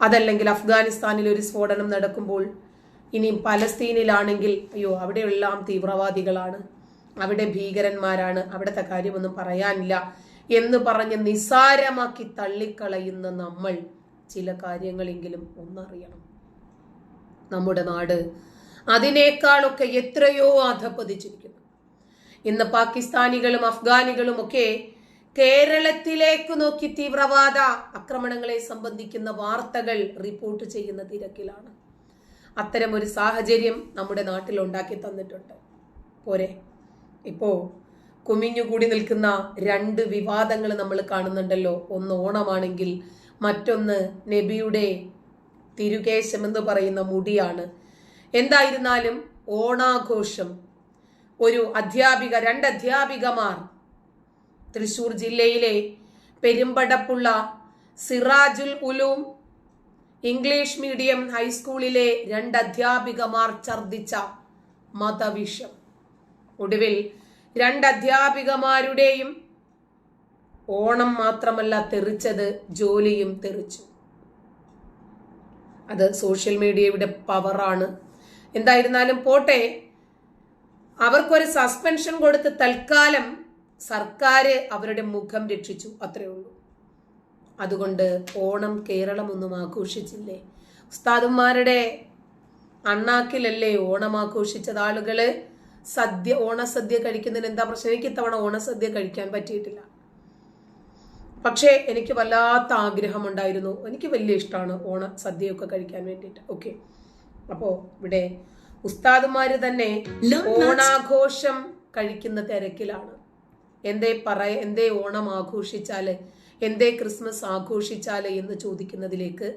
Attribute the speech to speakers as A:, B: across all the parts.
A: അതല്ലെങ്കിൽ അഫ്ഗാനിസ്ഥാനിൽ ഒരു സ്ഫോടനം നടക്കുമ്പോൾ ഇനി പലസ്തീനിലാണെങ്കിൽ അയ്യോ അവിടെയെല്ലാം തീവ്രവാദികളാണ്. അവിടെ ഭീകരന്മാരാണ്. അവിടുത്തെ കാര്യമൊന്നും പറയാനില്ല എന്ന് പറഞ്ഞ് നിസാരമാക്കി തള്ളിക്കളയുന്ന നമ്മൾ ചില കാര്യങ്ങളെങ്കിലും ഒന്നറിയണം. നമ്മുടെ നാട് അതിനേക്കാളൊക്കെ എത്രയോ അധപ്പതിച്ചിരിക്കുന്നു ഇന്ന് പാകിസ്ഥാനികളും അഫ്ഗാനികളും ഒക്കെ കേരളത്തിലേക്ക് നോക്കി തീവ്രവാദ ആക്രമണങ്ങളെ സംബന്ധിക്കുന്ന വാർത്തകൾ റിപ്പോർട്ട് ചെയ്യുന്ന തിരക്കിലാണ്. അത്തരം ഒരു സാഹചര്യം നമ്മുടെ നാട്ടിൽ ഉണ്ടാക്കി തന്നിട്ടുണ്ട്. പോരെ? ഇപ്പോ കുമിഞ്ഞുകൂടി നിൽക്കുന്ന രണ്ട് വിവാദങ്ങൾ നമ്മൾ കാണുന്നുണ്ടല്ലോ. ഒന്ന് ഓണമാണെങ്കിൽ മറ്റൊന്ന് നബിയുടെ തിരുകേശം എന്ന് പറയുന്ന മുടിയാണ്. എന്തായിരുന്നാലും ഓണാഘോഷം. ഒരു അധ്യാപിക രണ്ട് അധ്യാപികമാർ തൃശൂർ ജില്ലയിലെ പെരുമ്പടപ്പുള്ള സിറാജുൽ ഉലൂം ഇംഗ്ലീഷ് മീഡിയം ഹൈസ്കൂളിലെ രണ്ട് അധ്യാപികമാർ ഛർദിച്ച മതവിഷം. ഒടുവിൽ രണ്ട് അധ്യാപികമാരുടെയും ഓണം മാത്രമല്ല തെറിച്ചത് ജോലിയും തെറിച്ചു. അത് സോഷ്യൽ മീഡിയയുടെ പവറാണ്. എന്തായിരുന്നാലും പോട്ടെ അവർക്കൊരു സസ്പെൻഷൻ കൊടുത്ത് തൽക്കാലം സർക്കാർ അവരുടെ മുഖം രക്ഷിച്ചു അത്രേ ഉള്ളൂ. അതുകൊണ്ട് ഓണം കേരളം ഒന്നും ആഘോഷിച്ചില്ലേ? ഉസ്താദന്മാരുടെ അണ്ണാക്കിലല്ലേ ഓണം ആഘോഷിച്ചത്? ആളുകൾ സദ്യ ഓണസദ്യ കഴിക്കുന്നതിന് എന്താ പ്രശ്നം? എനിക്ക് ഇത്തവണ ഓണസദ്യ കഴിക്കാൻ പറ്റിയിട്ടില്ല. പക്ഷേ എനിക്ക് വല്ലാത്ത ആഗ്രഹമുണ്ടായിരുന്നു. എനിക്ക് വലിയ ഇഷ്ടമാണ് ഓണ സദ്യയൊക്കെ കഴിക്കാൻ വേണ്ടിയിട്ട്. ഓക്കെ. അപ്പോൾ ഇവിടെ ഉസ്താദുമാർ തന്നെ ഓണാഘോഷം കഴിക്കുന്ന തിരക്കിലാണ്. എന്തേ പറയ എന്തേ ഓണം ആഘോഷിച്ചാൽ എന്തേ ക്രിസ്മസ് ആഘോഷിച്ചാൽ എന്ന് ചോദിക്കുന്നതിലേക്ക്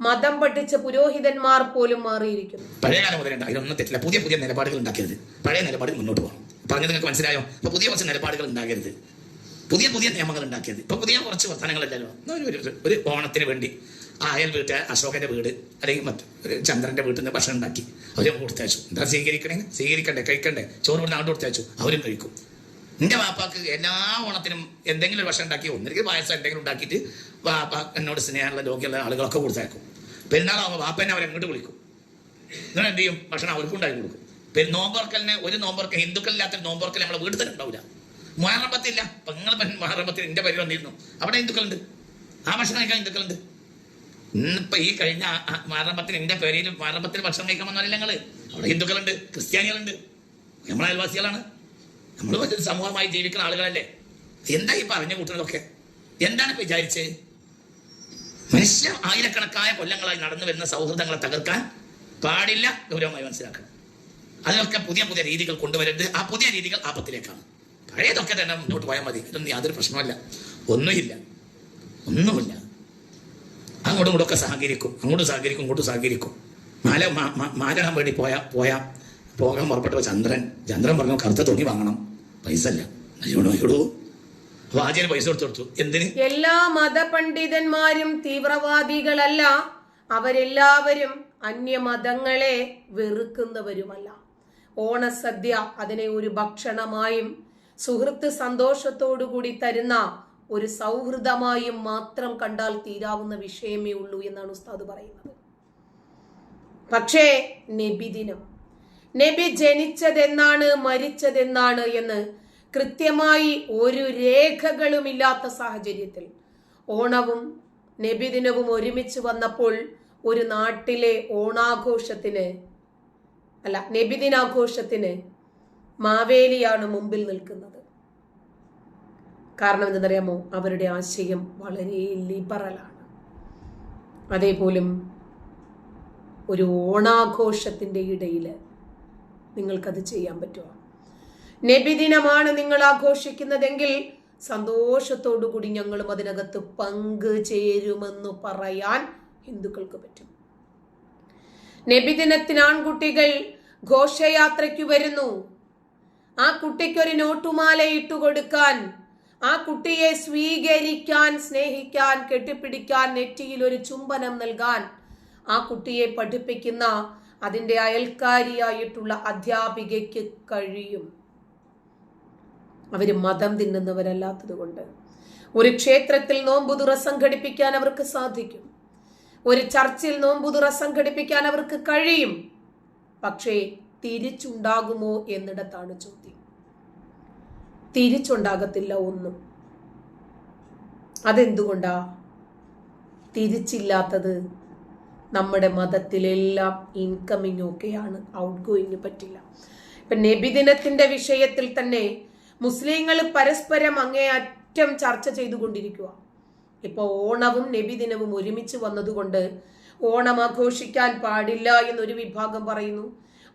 A: മതം പഠിച്ച പുരോഹിതന്മാർ പോലും മാറിയിരിക്കുന്നു.
B: പഴയ കാലം മുതലുണ്ട് അതിലൊന്നും തെറ്റില്ല. പുതിയ പുതിയ നിലപാടുകൾ ഉണ്ടാക്കരുത്. പഴയ നിലപാടുകൾ മുന്നോട്ട് പോകണം. പറഞ്ഞത് നിങ്ങൾക്ക് മനസ്സിലായോ? അപ്പൊ പുതിയ കുറച്ച് നിലപാടുകൾ ഉണ്ടാകരുത് പുതിയ പുതിയ നിയമങ്ങൾ ഉണ്ടാക്കിയത് ഇപ്പൊ പുതിയ കുറച്ച് വർത്തമാനങ്ങളല്ലല്ലോ ഒരു- ഓണത്തിന് വേണ്ടി അയൽ വീട്ട് അശോകന്റെ വീട് അല്ലെങ്കിൽ മറ്റു ചന്ദ്രന്റെ വീട്ടിൽ നിന്ന് ഭക്ഷണം ഉണ്ടാക്കി. അവരെ കൊടുത്തയച്ചു. എന്താ സ്വീകരിക്കണേ? സ്വീകരിക്കണ്ടേ? കഴിക്കണ്ടേ? ചോറ് ഇവിടെ നാട് കൊടുത്തയച്ചു. അവരും കഴിക്കും. എന്റെ വാപ്പാക്ക് എല്ലാ ഓണത്തിനും എന്തെങ്കിലും ഭക്ഷണം ഉണ്ടാക്കി ഒന്നിരിക്കും പായസം എന്തെങ്കിലും ഉണ്ടാക്കിയിട്ട് വാപ്പ എന്നോട് സ്നേഹമുള്ള രോഗിയുള്ള ആളുകളൊക്കെ കൊടുത്തേക്കും പെരുന്നാളാവുമ്പോൾ വാപ്പനെ അവരെങ്ങോട്ട് വിളിക്കും? നിങ്ങൾ എന്ത് ചെയ്യും? ഭക്ഷണം അവർക്കും ഉണ്ടാക്കി കൊടുക്കും. പിന്നെ നോമ്പർക്കലിന് ഒരു നോമ്പർക്ക് ഹിന്ദുക്കളില്ലാത്ത നോമ്പർക്കൽ നമ്മളെ വീട്ടിൽ തന്നെ ഉണ്ടാവില്ല മുഹറമ്പത്തില്ല നിങ്ങൾ മുഹറമ്പത്തിൽ എന്റെ പേര് വന്നിരുന്നു. അവിടെ ഹിന്ദുക്കളുണ്ട്. ആ ഭക്ഷണം കഴിക്കാൻ ഹിന്ദുക്കളുണ്ട്. ഇന്നിപ്പോ ഈ കഴിഞ്ഞ മുഹറമ്പത്തിന് എന്റെ പേരിൽ മുഹറമ്പത്തിൽ ഭക്ഷണം കഴിക്കാൻ ഞങ്ങൾ അവിടെ ഹിന്ദുക്കളുണ്ട് ക്രിസ്ത്യാനികളുണ്ട്. നമ്മളെ അയൽവാസികളാണ്. നമ്മൾ മറ്റൊരു സമൂഹമായി ജീവിക്കുന്ന ആളുകളല്ലേ? എന്താ ഈ പറഞ്ഞു കൂട്ടുന്നതൊക്കെ എന്താണ് ഇപ്പൊ വിചാരിച്ചത് മനുഷ്യ ആയിരക്കണക്കായ കൊല്ലങ്ങളായി നടന്നു വരുന്ന സൗഹൃദങ്ങളെ തകർക്കാൻ പാടില്ല ഗൗരവമായി മനസ്സിലാക്കണം. അതിനൊക്കെ പുതിയ പുതിയ രീതികൾ കൊണ്ടുവരരുത്. ആ പുതിയ രീതികൾ ആപത്തിലേക്കാണ്. പഴയതൊക്കെ തന്നെ മുന്നോട്ട് പോയാൽ മതി. ഇതൊന്നും യാതൊരു പ്രശ്നമല്ല ഒന്നുമില്ല. ഒന്നുമില്ല. അങ്ങോട്ടും ഇങ്ങോട്ടൊക്കെ സഹകരിക്കും. അങ്ങോട്ടും സഹകരിക്കും ഇങ്ങോട്ടും സഹകരിക്കും. മാല മാരണം വേണ്ടി പോയാ പോയാ പോകാൻ പുറപ്പെട്ട ചന്ദ്രൻ. ചന്ദ്രൻ പറഞ്ഞു കറുത്ത തുണി വാങ്ങണം. പൈസ അല്ല അയ്യോടോ അയ്യോടോ അപ്പൊ പൈസ കൊടുത്തു കൊടുത്തു. എന്തിന്?
A: എല്ലാ മതപണ്ഡിതന്മാരും തീവ്രവാദികളല്ല. അവരെല്ലാവരും അന്യമതങ്ങളെ വെറുക്കുന്നവരുമല്ല. ഓണസദ്യ അതിനെ ഒരു ഭക്ഷണമായും സുഹൃത്ത് സന്തോഷത്തോടുകൂടി തരുന്ന ഒരു സൗഹൃദമായും മാത്രം കണ്ടാൽ തീരാവുന്ന വിഷയമേ ഉള്ളൂ എന്നാണ് ഉസ്താദ് പറയുന്നത്. പക്ഷേ നബിദിനം നബി ജനിച്ചതെന്നാണ് മരിച്ചതെന്നാണ് എന്ന് കൃത്യമായി ഒരു രേഖകളുമില്ലാത്ത സാഹചര്യത്തിൽ ഓണവും നബിദിനവും ഒരുമിച്ച് വന്നപ്പോൾ ഒരു നാട്ടിലെ ഓണാഘോഷത്തിന് അല്ല നബിദിനാഘോഷത്തിന് മാവേലിയാണ് മുമ്പിൽ നിൽക്കുന്നത്. കാരണം എന്തെന്നറിയാമോ? അവരുടെ ആശയം വളരെ ലിബറലാണ്. അതേപോലും ഒരു ഓണാഘോഷത്തിന്റെ ഇടയിൽ നിങ്ങൾക്കത് ചെയ്യാൻ പറ്റുമോ? നബിദിനമാണ് നിങ്ങൾ ആഘോഷിക്കുന്നതെങ്കിൽ സന്തോഷത്തോടുകൂടി ഞങ്ങളും അതിനകത്ത് പങ്ക് ചേരുമെന്ന് പറയാൻ ഹിന്ദുക്കൾക്ക് പറ്റും. നബിദിനത്തിന് ആൺകുട്ടികൾ ഘോഷയാത്രയ്ക്ക് വരുന്നു. ആ കുട്ടിക്കൊരു നോട്ടുമാല ഇട്ടു കൊടുക്കാൻ ആ കുട്ടിയെ സ്വീകരിക്കാൻ സ്നേഹിക്കാൻ കെട്ടിപ്പിടിക്കാൻ നെറ്റിയിൽ ഒരു ചുംബനം നൽകാൻ ആ കുട്ടിയെ പഠിപ്പിക്കുന്ന അതിന്റെ അയൽക്കാരിയായിട്ടുള്ള അധ്യാപികയ്ക്ക് കഴിയും. അവർ മതം തിന്നുന്നവരല്ലാത്തത് കൊണ്ട്. ഒരു ക്ഷേത്രത്തിൽ നോമ്പുതുറ സംഘടിപ്പിക്കാൻ അവർക്ക് സാധിക്കും. ഒരു ചർച്ചിൽ നോമ്പുതുറ സംഘടിപ്പിക്കാൻ അവർക്ക് കഴിയും. പക്ഷേ തിരിച്ചുണ്ടാകുമോ എന്നിടത്താണ് ചോദ്യം. തിരിച്ചുണ്ടാകത്തില്ല ഒന്നും. അതെന്തുകൊണ്ടാ? തിരിച്ചില്ലാത്തത് നമ്മുടെ മതത്തിലെല്ലാം ഇൻകമിങ് ഒക്കെയാണ്. ഔട്ട് ഗോയിങ് പറ്റില്ല. ഇപ്പൊ നബിദിനത്തിന്റെ വിഷയത്തിൽ തന്നെ മുസ്ലിങ്ങൾ പരസ്പരം അങ്ങേയറ്റം ചർച്ച ചെയ്തുകൊണ്ടിരിക്കുക ഇപ്പോൾ ഓണവും നബിദിനവും ഒരുമിച്ച് വന്നതുകൊണ്ട് ഓണം ആഘോഷിക്കാൻ പാടില്ല എന്നൊരു വിഭാഗം പറയുന്നു.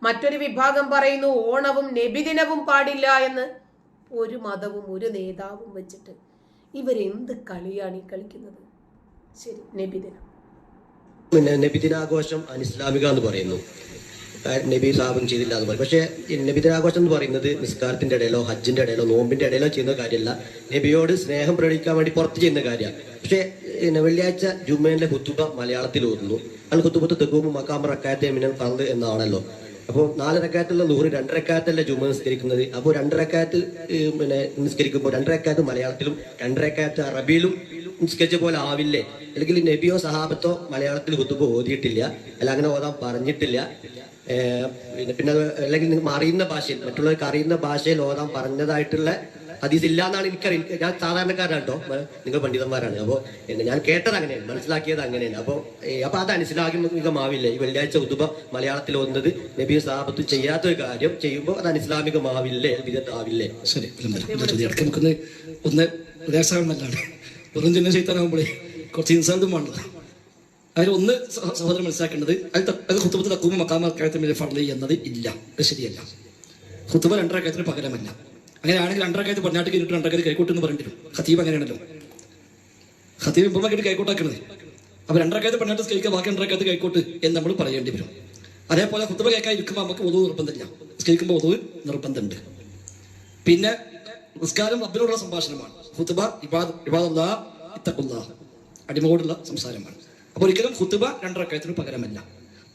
A: മറ്റൊരു വിഭാഗം പറയുന്നു ഓണവും നബിദിനവും പാടില്ല എന്ന്. ഒരു മതവും ഒരു നേതാവും വെച്ചിട്ട് ഇവരെന്ത് കളിയാണ് ഈ കളിക്കുന്നത്? ശരി നബിദിനം.
C: പിന്നെ നബിദിനാഘോഷം അനിസ്ലാമിക എന്ന് പറയുന്നു. നബി സാബും ചെയ്തില്ല എന്ന് പറയും. പക്ഷേ നബിദിനാഘോഷം എന്ന് പറയുന്നത് നിസ്കാരത്തിന്റെ ഇടയിലോ ഹജ്ജിന്റെ ഇടയിലോ നോമ്പിന്റെ ഇടയിലോ ചെയ്യുന്ന കാര്യമല്ല. നബിയോട് സ്നേഹം പ്രകടിക്കാൻ വേണ്ടി പുറത്ത് ചെയ്യുന്ന കാര്യമാണ്. പക്ഷേ പിന്നെ വെള്ളിയാഴ്ച ജുമ്മേന്റെ കുത്തുബ മലയാളത്തിൽ ഓതുന്നു. അൽ കുത്തുബത്ത് തെക്കുമ്പോൾ മക്കാമ റക്കായത്തെ മിനൽ ഫർദ് എന്നാണല്ലോ. അപ്പോൾ നാല് റക്കായത്തുള്ള നൂറ് രണ്ട് റക്കായത്തല്ല ജുമ്മ നിസ്കരിക്കുന്നത്. അപ്പോൾ രണ്ട് റക്കായത്ത് ഈ, പിന്നെ നിസ്കരിക്കുമ്പോൾ രണ്ട് റക്കായത്ത് മലയാളത്തിലും രണ്ട് റക്കായത്ത് അറബിയിലും നിസ്കരിച്ച പോലെ ആവില്ലേ? അല്ലെങ്കിൽ നബിയോ സഹാബത്തോ മലയാളത്തിൽ കുത്തുബ് ഓതിയിട്ടില്ല. അല്ല അങ്ങനെ ഓതാൻ പറഞ്ഞിട്ടില്ല. പിന്നെ പിന്നെ അല്ലെങ്കിൽ നിങ്ങൾ അറിയുന്ന ഭാഷയിൽ മറ്റുള്ളവർക്ക് അറിയുന്ന ഭാഷയിൽ ഓതാൻ പറഞ്ഞതായിട്ടുള്ള ഹദീസ് ഇല്ല എന്നാണ് എനിക്കറിയാം എനിക്ക് ഞാൻ സാധാരണക്കാരാണ് കേട്ടോ. നിങ്ങൾ പണ്ഡിതന്മാരാണ്. അപ്പോൾ ഞാൻ കേട്ടത് അങ്ങനെയാണ് മനസ്സിലാക്കിയത് അങ്ങനെയാണ്. അപ്പോൾ അപ്പോൾ അത് അനുസ്ലാമികമാവില്ല. ഈ വെള്ളിയാഴ്ച ഉതുബ മലയാളത്തിൽ വന്നത് നബിയും സാബത്ത് ചെയ്യാത്ത ഒരു കാര്യം ചെയ്യുമ്പോൾ അത് അനുസ്ലാമികമാവില്ലേ വിധത്താവില്ലേ
D: ശരി ഒന്ന് ചെയ്താനാകുമ്പോഴേ കുറച്ച് ഇൻസാന്തമാണല്ലോ അതിൽ ഒന്ന് സഹ- സഹോദരൻ മനസ്സിലാക്കേണ്ടത് അത് അത് മക്കാമ അക്കാര്യത്തിൽ ഫർലി എന്നത് ഇല്ല. അത് ശരിയല്ല. ഹുത്തുബ രണ്ടരക്കായത്തിന് പകരമല്ല. അങ്ങനെയാണെങ്കിൽ രണ്ടരക്കായത്ത് പടിഞ്ഞാട്ട് കയറിയിട്ട് രണ്ടരക്കായത്ത് കൈക്കോട്ട് എന്ന് പറഞ്ഞിട്ട് ഖത്തീബ് അങ്ങനെയാണല്ലോ. ഖത്തീബ് ഇപ്പം കേട്ട് കൈക്കോട്ടാക്കണത്. അപ്പൊ രണ്ടരക്കായത്ത് പടിഞ്ഞാട്ട് സ്കരിക്കുക ബാക്കി രണ്ടരക്കായത്ത് കൈക്കോട്ട് എന്ന് നമ്മൾ പറയേണ്ടി വരും. അതേപോലെ ഹുത്തുബ കേൾക്കാൻ ഇരിക്കുമ്പോൾ നമുക്ക് ഒതു നിർബന്ധമില്ല. കേൾക്കുമ്പോൾ ഒതു നിർബന്ധമുണ്ട്. പിന്നെ നിസ്കാരം റബ്ബിനോടുള്ള സംഭാഷണമാണ്. ഹുത്തുബ ഇബാദ് ഇബാദുള്ള ഇത്തക്കുള്ള അടിമയോടുള്ള സംസാരമാണ്. അപ്പോൾ ഒരിക്കലും കുത്തുബ രണ്ടരക്കായത്തിന് പകരമല്ല.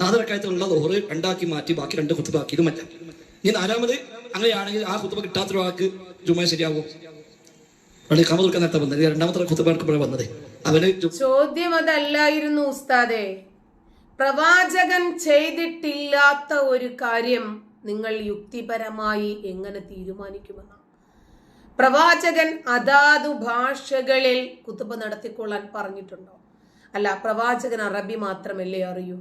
D: നാലരക്കായത്തിലുള്ള ലോഹറ് രണ്ടാക്കി മാറ്റി ബാക്കി രണ്ട് അല്ല ഇനി നാലാമത് അങ്ങനെയാണെങ്കിൽ ആ കുത്തുബ കിട്ടാത്ത ഒരാൾക്ക് ജുമ ശരിയാവും? പള്ളി കാമ തുറക്കാൻ നേരത്തെ വന്നത്. രണ്ടാമത്തെ കുത്തുബ വന്നത്. അവന്
A: ചോദ്യം അതല്ലായിരുന്നു ഉസ്താദേ. പ്രവാചകൻ ചെയ്തിട്ടില്ലാത്ത ഒരു കാര്യം നിങ്ങൾ യുക്തിപരമായി എങ്ങനെ തീരുമാനിക്കുമെന്നാണ് പ്രവാചകൻ അതാതു ഭാഷകളിൽ കുത്തുബ നടത്തിക്കൊള്ളാൻ പറഞ്ഞിട്ടുണ്ടോ? അല്ല പ്രവാചകൻ അറബി മാത്രമല്ലേ അറിയൂ?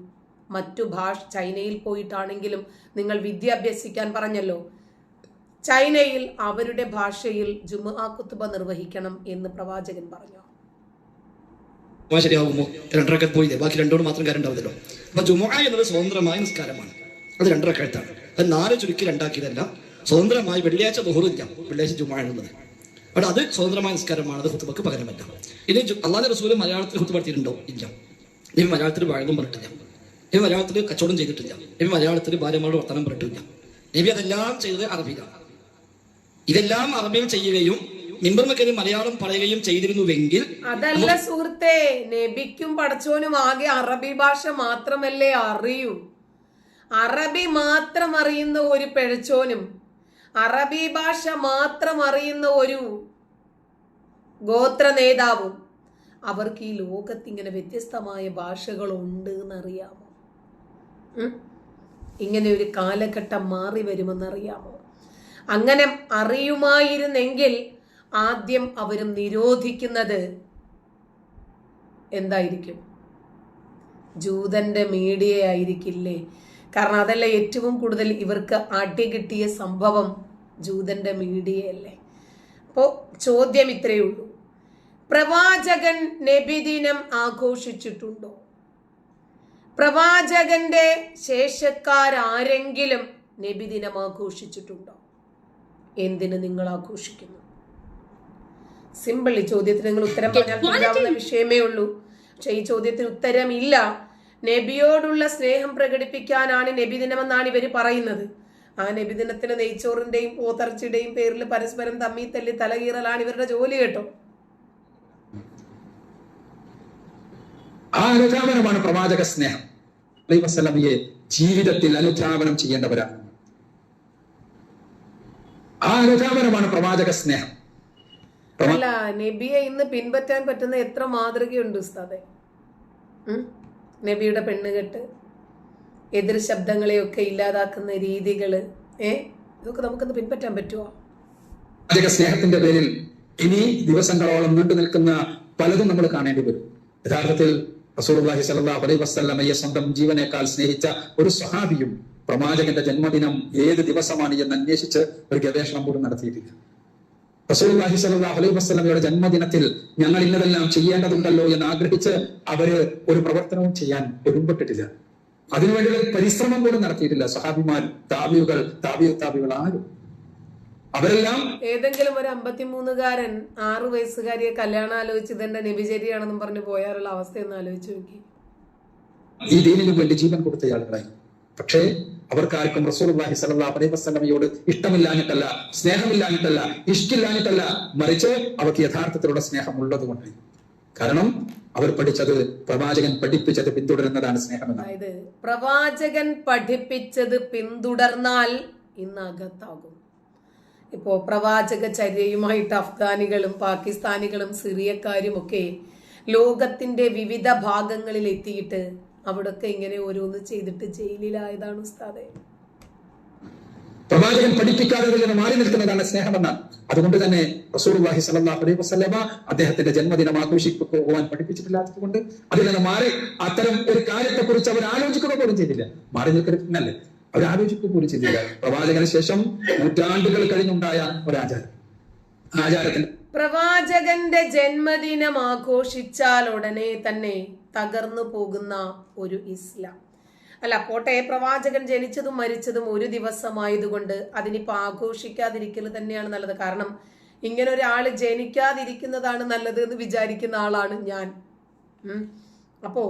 A: മറ്റു ഭാഷ ചൈനയിൽ പോയിട്ടാണെങ്കിലും നിങ്ങൾ വിദ്യ അഭ്യസിക്കാൻ പറഞ്ഞല്ലോ. ചൈനയിൽ അവരുടെ ഭാഷയിൽ ജുമുഅ കുത്തുബ നിർവഹിക്കണം എന്ന് പ്രവാചകൻ പറഞ്ഞു.
D: ശരിയാവുമോ രണ്ടരക്കത്ത് പോയില്ലേ? ബാക്കി രണ്ടോട് മാത്രം കാര്യം ഉണ്ടാവില്ലല്ലോ അപ്പൊ ജുമ എന്നത് സ്വതന്ത്രമായ നിസ്കാരമാണ്. അത് രണ്ടരക്കഴുത്താണ് അത് നാല് ചുരുക്കി രണ്ടാക്കിയതല്ല. സ്വതന്ത്രമായി വെള്ളിയാഴ്ച ബഹുറില്ല വെള്ളിയാഴ്ച ജുമാ എന്നുള്ളത് അവിടെ അത് സ്വതന്ത്രമായ നിസ്കാരമാണ്. അത് ഹുത്തുബക്ക് പകരമല്ല. ഇനി അള്ളാഹ് റസൂൽ മലയാളത്തിൽ ഹുത്തുപടുത്തിയിട്ടുണ്ടോ ഇല്ല. ഇനി മലയാളത്തിൽ വഴങ്ങും പറഞ്ഞിട്ടില്ല. ഇനി മലയാളത്തിൽ കച്ചവടം ചെയ്തിട്ടില്ല. ഇനി മലയാളത്തിൽ ഭാര്യമാരുടെ വർത്തമാനം പറഞ്ഞിട്ടില്ല. നബി അതെല്ലാം ചെയ്തത് അറബിയിലാണ് ഇതെല്ലാം അറബിയിൽ ചെയ്യുകയും നിമ്പർമക്കരി മലയാളം പറയുകയും ചെയ്തിരുന്നുവെങ്കിൽ
A: അതല്ല സുഹൃത്തെ നബിക്കും പഠിച്ചോനും ആകെ അറബി ഭാഷ മാത്രമല്ലേ അറിയൂ. അറബി മാത്രം അറിയുന്ന ഒരു പിഴച്ചോനും അറബി ഭാഷ മാത്രം അറിയുന്ന ഒരു ഗോത്ര നേതാവും അവർക്ക് ഈ ലോകത്ത് ഇങ്ങനെ വ്യത്യസ്തമായ ഭാഷകളുണ്ട് എന്നറിയാമോ? ഇങ്ങനെ ഒരു കാലഘട്ടം മാറി വരുമെന്നറിയാമോ? അങ്ങനെ അറിയുമായിരുന്നെങ്കിൽ ആദ്യം അവരും നിരോധിക്കുന്നത് എന്തായിരിക്കും? ജൂതന്റെ മീഡിയ ആയിരിക്കില്ലേ കാരണം അതല്ല ഏറ്റവും കൂടുതൽ ഇവർക്ക് അടി കിട്ടിയ സംഭവം ജൂതന്റെ മീഡിയയല്ലേ. അപ്പോൾ ചോദ്യം ഇത്രയേ ഉള്ളൂ. പ്രവാചകൻ നബിദിനം ആഘോഷിച്ചിട്ടുണ്ടോ? പ്രവാചകന്റെ ശേഷക്കാരാരെങ്കിലും നബിദിനം ആഘോഷിച്ചിട്ടുണ്ടോ? എന്തിന് നിങ്ങൾ ആഘോഷിക്കുന്നു? സിമ്പിൾ ഈ ചോദ്യത്തിന് നിങ്ങൾ ഉത്തരം പറഞ്ഞാൽ വിഷയമേ ഉള്ളൂ. പക്ഷെ ഈ ചോദ്യത്തിന് ഉത്തരമില്ല. നബിയോടുള്ള സ്നേഹം പ്രകടിപ്പിക്കാനാണ് നബിദിനമെന്നാണ് ഇവർ പറയുന്നത്. ആ നബിദിനത്തിന് നെയ്ച്ചോറിന്റെയും പോത്തർച്ചയുടെയും പേരിൽ പരസ്പരം തമ്മി തല്ലി തലകീറലാണ് ഇവരുടെ ജോലി കേട്ടോ.
E: ആ അനുധാപനമാണ് പ്രവാചക സ്നേഹം. അലൈഹി വസല്ലമയെ ജീവിതത്തിൽ അനുധാപനം ചെയ്യേണ്ടവരാണ് ആ അനുധാപനമാണ് പ്രവാചക സ്നേഹം.
A: അല്ല നബിയെ ഇന്ന് പിൻപറ്റാൻ പറ്റുന്ന എത്ര മാതൃകയുണ്ട് ഉസ്താദെ? നബിയുടെ പെണ്ണുകെട്ട് എതിർ ശബ്ദങ്ങളെയൊക്കെ ഇല്ലാതാക്കുന്ന രീതികൾ ഏ? ഇതൊക്കെ നമുക്കൊന്ന് പിൻപറ്റാൻ പറ്റുമോ
E: അധിക സ്നേഹത്തിന്റെ പേരിൽ ഇനി ദിവസങ്ങളോളം നീണ്ടു നിൽക്കുന്ന പലതും നമ്മൾ കാണേണ്ടി വരും. യഥാർത്ഥത്തിൽ റസൂലുള്ളാഹി സ്വല്ലല്ലാഹു അലൈ വസല്ലമയെ സ്വന്തം ജീവനേക്കാൾ സ്നേഹിച്ച ഒരു സ്വഹാബിയും പ്രവാചകന്റെ ജന്മദിനം ഏത് ദിവസമാണ് എന്ന് അന്വേഷിച്ച് ഒരു ഗവേഷണം പോലും നടത്തിയിട്ടില്ല. റസൂലുള്ളാഹി സ്വല്ലല്ലാഹു അലൈഹി വസല്ലമയുടെ ജന്മദിനത്തിൽ ഞങ്ങൾ ഇന്നതെല്ലാം ചെയ്യേണ്ടതുണ്ടല്ലോ എന്ന് ആഗ്രഹിച്ച് അവർ ഒരു പ്രവർത്തനവും ചെയ്യാൻ ഒരുമ്പെട്ടിട്ടില്ല. അതിനുവേണ്ടിയുള്ള പരിശ്രമം പോലും നടത്തിയിട്ടില്ല സഹാബിമാർ താബിയുകൾ താബിയു താബികൾ ആരും. അവരെല്ലാം
A: ഏതെങ്കിലും ഒരു അമ്പത്തിമൂന്നുകാരൻ ആറു വയസ്സുകാരിയെ കല്യാണം ആലോചിച്ച് ഇതെന്റെ നബിചര്യയാണെന്നും പറഞ്ഞ് പോയാലുള്ള അവസ്ഥയൊന്ന് ആലോചിച്ച് നോക്കി.
E: ഈ ദീനിനു വേണ്ടി ജീവൻ കൊടുത്ത ആളുകളായി. പക്ഷേ അവർക്കാർക്കും റസൂലുള്ളാഹി സ്വല്ലല്ലാഹു അലൈഹി വസല്ലമയോട് ഇഷ്ടമില്ലാഞ്ഞിട്ടല്ല സ്നേഹമില്ലാഞ്ഞിട്ടല്ല ഇഷ്ടില്ലാഞ്ഞിട്ടല്ല മറിച്ച് അവർക്ക് യഥാർത്ഥത്തിലുള്ള സ്നേഹം ഉള്ളതുകൊണ്ട് കാരണം അവർ പഠിച്ചത് പ്രവാചകൻ പഠിപ്പിച്ചത് പിന്തുടരുന്നതാണ് സ്നേഹം
A: അതായത് പ്രവാചകൻ പഠിപ്പിച്ചത് പിന്തുടർന്നാൽ ഇന്ന് അകത്താകും ഇപ്പോ പ്രവാചക ചര്യയുമായിട്ട് അഫ്ഗാനികളും പാകിസ്ഥാനികളും സിറിയക്കാരും ഒക്കെ ലോകത്തിന്റെ വിവിധ ഭാഗങ്ങളിൽ എത്തിയിട്ട് അവിടൊക്കെ ഇങ്ങനെ ഓരോന്ന് ചെയ്തിട്ട് ജയിലിലായതാണ് ഉസ്താദെ.
E: പ്രവാചകൻ പഠിപ്പിക്കാതെ ഇങ്ങനെ മാറി നിൽക്കുന്നതാണ് സ്നേഹമെന്നാണ് അതുകൊണ്ട് തന്നെ റസൂലുള്ളാഹി സ്വല്ലല്ലാഹു അലൈഹി വസ്ലമ അദ്ദേഹത്തിന്റെ ജന്മദിനം ആഘോഷിക്കുവാൻ പഠിപ്പിച്ചിട്ടില്ലാത്തതുകൊണ്ട് അതിൽ നിന്ന് മാറി അത്തരം ഒരു കാര്യത്തെ കുറിച്ച് അവർ ആലോചിക്കുക പോലും ചെയ്തില്ല. മാറി നിൽക്കുന്നല്ലേ അവർ ആലോചിക്കുക പോലും ചെയ്തില്ല. പ്രവാചകന് ശേഷം നൂറ്റാണ്ടുകൾ കഴിഞ്ഞുണ്ടായ ഒരു ആചാരം ആ ആചാരത്തിന്റെ
A: പ്രവാചകന്റെ ജന്മദിനം ആഘോഷിച്ചാൽ ഉടനെ തന്നെ തകർന്നു പോകുന്ന ഒരു ഇസ്ലാം. അല്ല പോട്ടെ പ്രവാചകൻ ജനിച്ചതും മരിച്ചതും ഒരു ദിവസമായതുകൊണ്ട് അതിനിപ്പോ ആഘോഷിക്കാതിരിക്കൽ തന്നെയാണ് നല്ലത്. കാരണം ഇങ്ങനെ ഒരാൾ ജനിക്കാതിരിക്കുന്നതാണ് നല്ലത് എന്ന് വിചാരിക്കുന്ന ആളാണ് ഞാൻ. ഉം. അപ്പോ